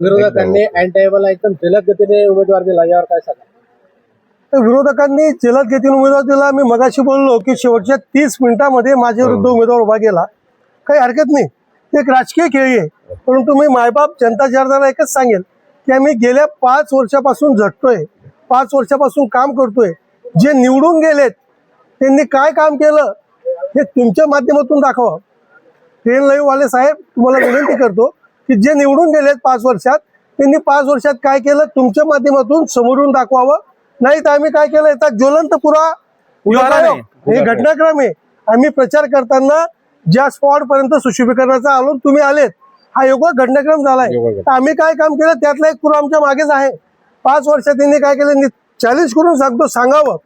विरोधकांनी and table एकदम जलद गतीने उमेदवार दिला यावर काय सांगा तर विरोधकांनी जलद गतीने उमेदवार दिला. मी मगाशी बोललो की शेवटच्या तीस मिनिटांमध्ये माझ्या विरुद्ध उमेदवार उभा केला काही हरकत नाही. ते एक राजकीय खेळी आहे. परंतु मी मायबाप जनता जनार्दनाला एकच सांगेल की आम्ही गेल्या पाच वर्षापासून झटतोय पाच वर्षापासून काम करतोय. जे निवडून गेलेत त्यांनी काय काम केलं हे तुमच्या माध्यमातून दाखवा. ट्रेन लाईव्हवाले साहेब तुम्हाला विनंती करतो. की जे निवडून गेलेत पाच वर्षात त्यांनी पाच वर्षात काय केलं? तुमच्या माध्यमातून समोरून दाखवावं. नाही तर आम्ही काय केलं? याचा ज्वलंत पुरा उदाहरण हे घटनाक्रम आहे. आम्ही प्रचार करताना ज्या स्पॉट पर्यंत सुशोभीकरणाचा आलो तुम्ही आलेत हा योगा घटनाक्रम झालाय. तर आम्ही काय काम केलं? त्यातला एक पुरा आमच्या मागेच आहे. पाच वर्षात त्यांनी काय केलं? चॅलेंज करून सांगतो सांगावं.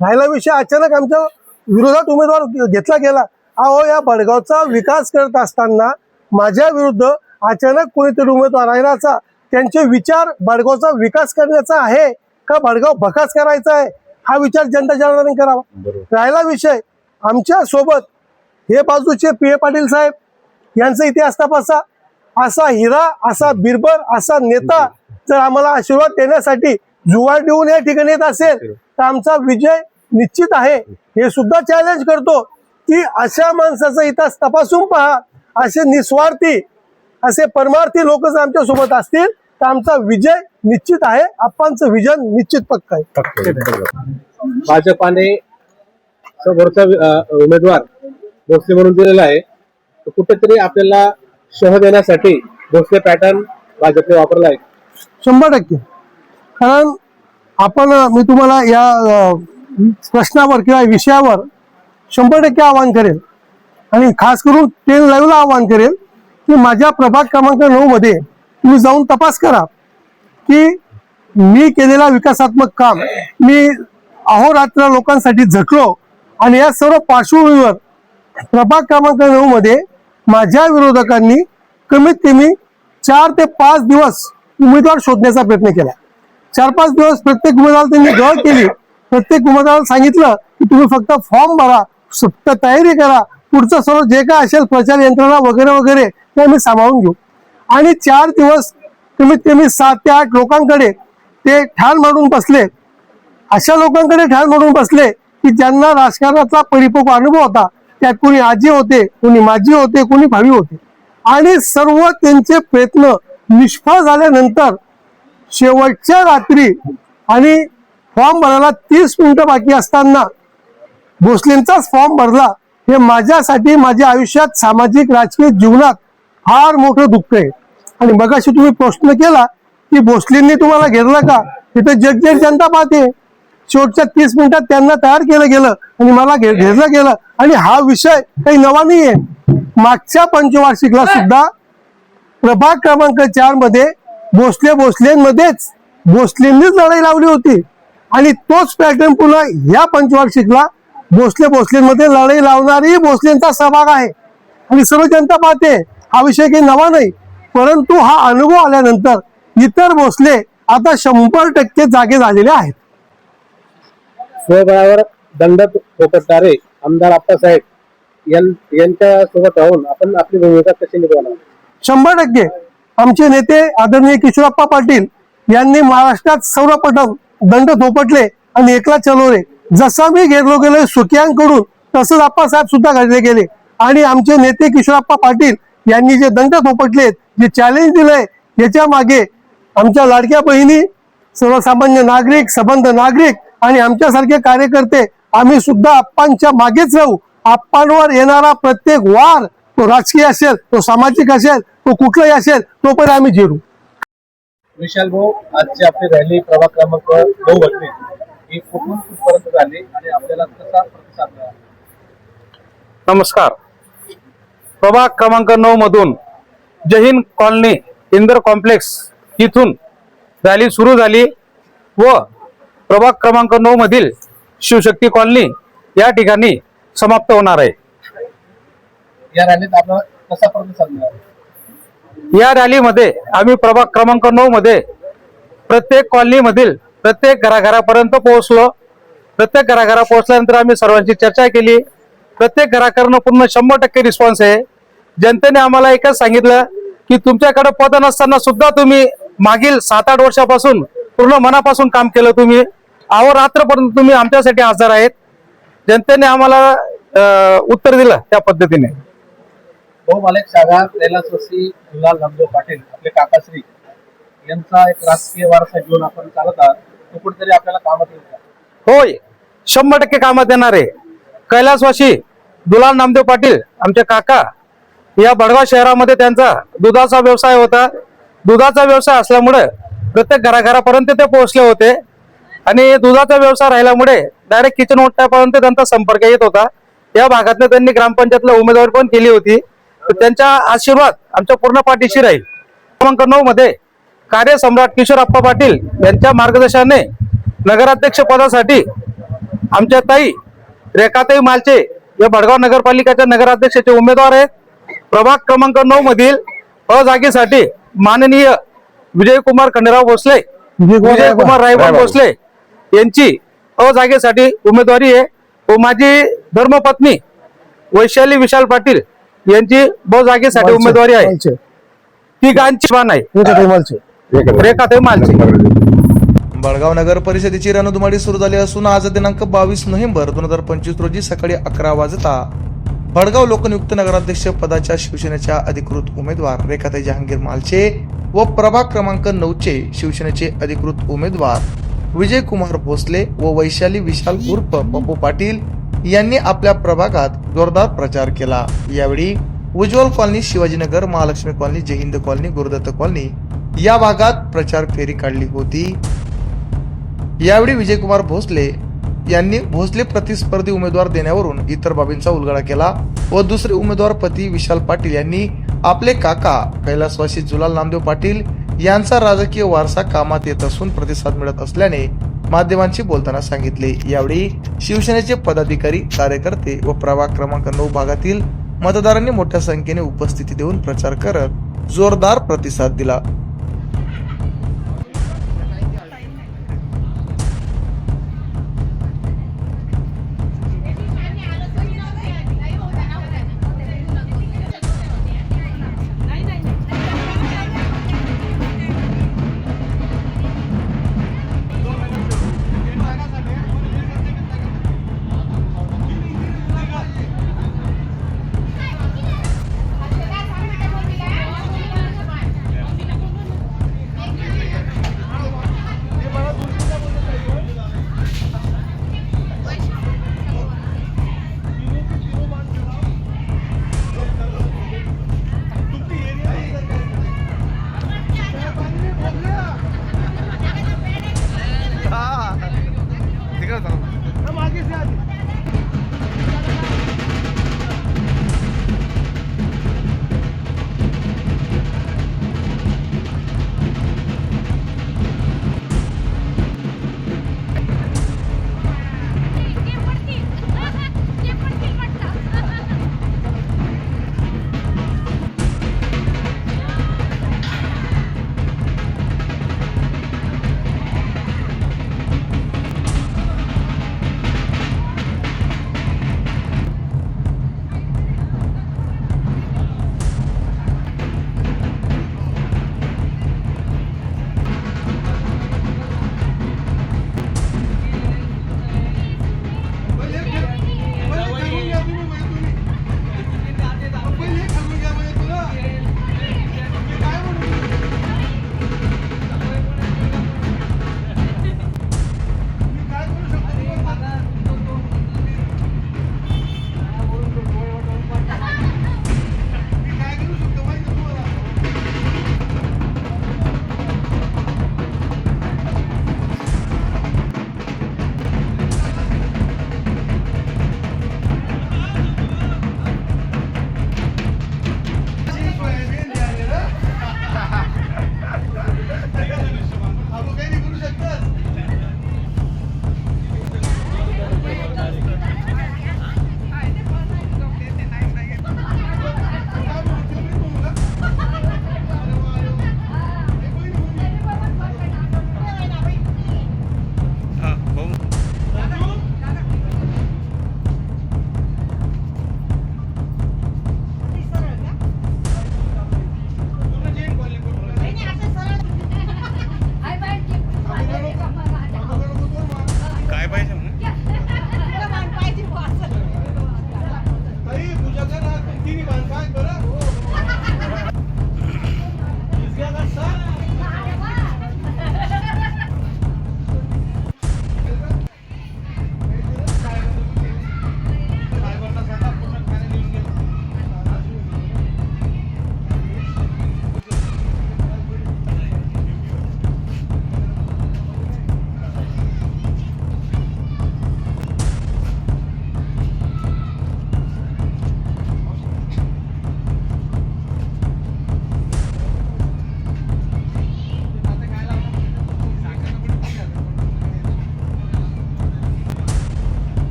राहिला विषय अचानक आमच्या विरोधात उमेदवार घेतला गेला. अहो या भडगावचा विकास करत असताना माझ्या विरुद्ध अचानक कोणीतरी उमेदवार राहिल्याचा त्यांचे विचार भडगावचा विकास करण्याचा आहे का भडगाव भकास करायचा आहे? हा विचार जनता जनार्दन करावा. राहिला विषय. आमच्यासोबत हे बाजूचे पी ए पाटील साहेब यांचा इतिहास तपासा. असा हिरा असा बिरबर असा नेता जर आम्हाला आशीर्वाद देण्यासाठी जुवाड देऊन या ठिकाणी येत असेल तर आमचा विजय निश्चित आहे. हे सुद्धा चॅलेंज करतो. की अशा माणसाचा इतिहास तपासून पहा. असे निस्वार्थी असे परमार्थी लोक जर आमच्यासोबत असतील तर आमचा विजय निश्चित आहे. आप्पांचं विजन निश्चित पक्क आहे. भाजपाने समोरचा उमेदवार भोसले म्हणून दिलेला आहे. तर कुठेतरी आपल्याला शह देण्यासाठी भोसले पॅटर्न भाजपने वापरला आहे. शंभर टक्के. कारण आपण मी तुम्हाला या प्रश्नावर किंवा विषयावर शंभर टक्के आवाहन करेल. आणि खास करून टेन लाईव्हला आवाहन करेल. की माझ्या प्रभाग क्रमांक नऊ मध्ये तुम्ही जाऊन तपास करा की मी केलेला विकासात्मक काम मी अहोरात्र लोकांसाठी झटलो आणि या सर्व पार्श्वभूमीवर प्रभाग क्रमांक नऊ मध्ये माझ्या विरोधकांनी कमीत कमी चार ते पाच दिवस उमेदवार शोधण्याचा प्रयत्न केला. चार पाच दिवस प्रत्येक उमेदवाराला त्यांनी गळ केली. प्रत्येक उमेदवाराला सांगितलं की तुम्ही फक्त फॉर्म भरा फक्त तयारी करा पुढचं सर्व जे काय असेल प्रचार यंत्रणा वगैरे वगैरे ते आम्ही सांभाळून घेऊ. आणि चार दिवस कमीत कमी सात ते आठ लोकांकडे ते ठाण मारून बसले. अशा लोकांकडे ठाण मारून बसले की ज्यांना राजकारणाचा परिपक्व अनुभव होता त्यात कोणी आजी होते कोणी माजी होते कोणी भावी होते. आणि सर्व त्यांचे प्रयत्न निष्फळ झाल्यानंतर शेवटच्या रात्री आणि फॉर्म भरायला तीस मिनिटं बाकी असताना भोसलेंचाच फॉर्म भरला. हे माझ्यासाठी माझ्या आयुष्यात सामाजिक राजकीय जीवनात फार मोठं दुःख आहे. आणि मगाशी तुम्ही प्रश्न केला की भोसलेंनी तुम्हाला घेरलं का? तिथं जगजग जनता पाहते. शेवटच्या तीस मिनिटात त्यांना तयार केलं गेलं आणि मला घेरलं गेलं. आणि हा विषय काही नवा नाहीये. मागच्या पंचवार्षिकला सुद्धा प्रभाग क्रमांक चारमध्ये भोसले भोसलेंमध्येच भोसलेंनीच लढाई लावली होती. आणि तोच पॅटर्न पुन्हा या पंचवार्षिकला भोसले भोसलेंमध्ये लढाई लावणारी भोसलेंचा सहभाग आहे. आणि सर्व जनता पाहते. हा विषय काही नवा नाही. परंतु हा अनुभव आल्यानंतर इतर भोसले आता शंभर टक्के जागे झालेले आहेत. स्वबळावर दंड ठोकटणारे आमदार आप्पासाहेब यांच्या सोबत राहून आपण आपली भूमिका कशी निभवणार? शंभर टक्के. आमचे नेते आदरणीय किशोरप्पा पाटील यांनी महाराष्ट्रात सर्वप्रथम दंड थोपटले आणि एकला चलवले जसा मी घेरलो गेलो सुकियांकडून तसंच आप्पासाहेब सुद्धा घडले गेले. आणि आमचे नेते किशोरप्पा पाटील यांनी जे दंड थोपटलेत जे चॅलेंज दिलंय याच्या मागे आमच्या लाडक्या बहिणी सर्वसामान्य नागरिक सबंध नागरिक आणि आमच्यासारखे कार्यकर्ते आम्ही सुद्धा आप्पांच्या मागेच राहू. आप्पांवर येणारा प्रत्येक वार तो राजकीय असेल तो सामाजिक असेल तो कुठलाही असेल तोपर्यंत आम्ही जिरू. विशाल भाऊ आजची आपली रॅली प्रभाग क्रमांक नऊ मध्ये ही कुठून कुठपर्यंत झाली आणि आपल्याला कसा प्रतिसाद मिळाला? नमस्कार. प्रभाग क्रमांक नऊ मधून जहीन कॉलनी इंदर कॉम्प्लेक्स इथून रॅली सुरू झाली व प्रभाग क्रमांक नऊ मधील शिवशक्ती कॉलनी या ठिकाणी समाप्त होणार आहे. या रॅलीत या रॅलीमध्ये आम्ही प्रभाग क्रमांक नऊ मध्ये प्रत्येक कॉलनी मधील प्रत्येक घराघरापर्यंत पोहोचलो. प्रत्येक घराघरा पोहोचल्यानंतर आम्ही सर्वांची चर्चा केली. प्रत्येक घराकडनं पूर्ण शंभर टक्के रिस्पॉन्स आहे. जनतेने आम्हाला एकच सांगितलं की तुमच्याकडे पद नसताना सुद्धा तुम्ही मागील सात आठ वर्षापासून पूर्ण मनापासून काम केलं तुम्ही. अहोरात्रपर्यंत तुम्ही आमच्यासाठी हजर आहेत. जनतेने आम्हाला उत्तर दिलं त्या पद्धतीने. भाऊ मला एक सांगा कैलासवासी गुलाल रामदेव पाटील आपले काकाश्री यांचा एक राजकीय वारसा घेऊन आपण चालत आहात. तो कुठेतरी आपल्याला कामात येईल होय. शंभर टक्के कामात येणार आहे. कैलासवासी दुलाल नामदेव पाटील आमचे काका या बडगाव शहरामध्ये त्यांचा दुधाचा व्यवसाय होता. दुधाचा व्यवसाय असल्यामुळे प्रत्येक घराघरापर्यंत ते पोहोचले होते. आणि दुधाचा व्यवसाय राहिल्यामुळे डायरेक्ट किचन ओट्यापर्यंत त्यांचा संपर्क येत होता. या भागातनं त्यांनी ग्रामपंचायतला उमेदवारी पण केली होती. तर त्यांचा आशीर्वाद आमच्या पूर्ण पाठीशी राहील. क्रमांक नऊ मध्ये कार्यसम्राट किशोरप्पा पाटील यांच्या मार्गदर्शनाने नगराध्यक्ष पदासाठी आमच्या ताई रेखाताई मालचे या भडगाव नगरपालिकेच्या नगराध्यक्षाचे उमेदवार आहेत प्रभाग क्रमांक नऊ मधील अ जागेसाठी माननीय विजयकुमार खंडेराव भोसले विजयकुमार रायबाब. भोसले यांची अ जागेसाठी उमेदवारी आहे व माझी धर्मपत्नी वैशाली विशाल पाटील यांची ब जागेसाठी उमेदवारी आहे. तिघांची मान आहे मालचे. रेखाताई मालचे बळगाव नगर परिषदेची रणधुमाडी सुरू झाली असून आज दिनांक बावीस नोव्हेंबर दोन हजार पंचवीस रोजी सकाळी अकरा वाजता भडगाव लोकनियुक्त नगराध्यक्ष पदाच्या शिवसेनेच्या अधिकृत उमेदवार रेखाताई जहांगीर मालचे व प्रभाग क्रमांक नऊचे शिवसेनेचे अधिकृत उमेदवार विजयकुमार भोसले व वैशाली विशाल उर्फ पप्पू पाटील यांनी आपल्या प्रभागात जोरदार प्रचार केला. यावेळी Ujjwal colony Shivajinagar Mahalakshmi colony Jaihind colony Gurudatt colony या भागात प्रचार फेरी काढली होती. यावेळी विजयकुमार भोसले यांनी भोसले प्रतिस्पर्धी उमेदवार देण्यावरून इतर बाबींचा उलगडा केला व दुसरे उमेदवार पती विशाल पाटील यांनी आपले काका कैलासवासी जुलाल नामदेव पाटील यांचा राजकीय वारसा कामात येत असून प्रतिसाद मिळत असल्याने माध्यमांशी बोलताना सांगितले. यावेळी शिवसेनेचे पदाधिकारी कार्यकर्ते व प्रभाग क्रमांक नऊ भागातील मतदारांनी मोठ्या संख्येने उपस्थिती देऊन प्रचार करत जोरदार प्रतिसाद दिला.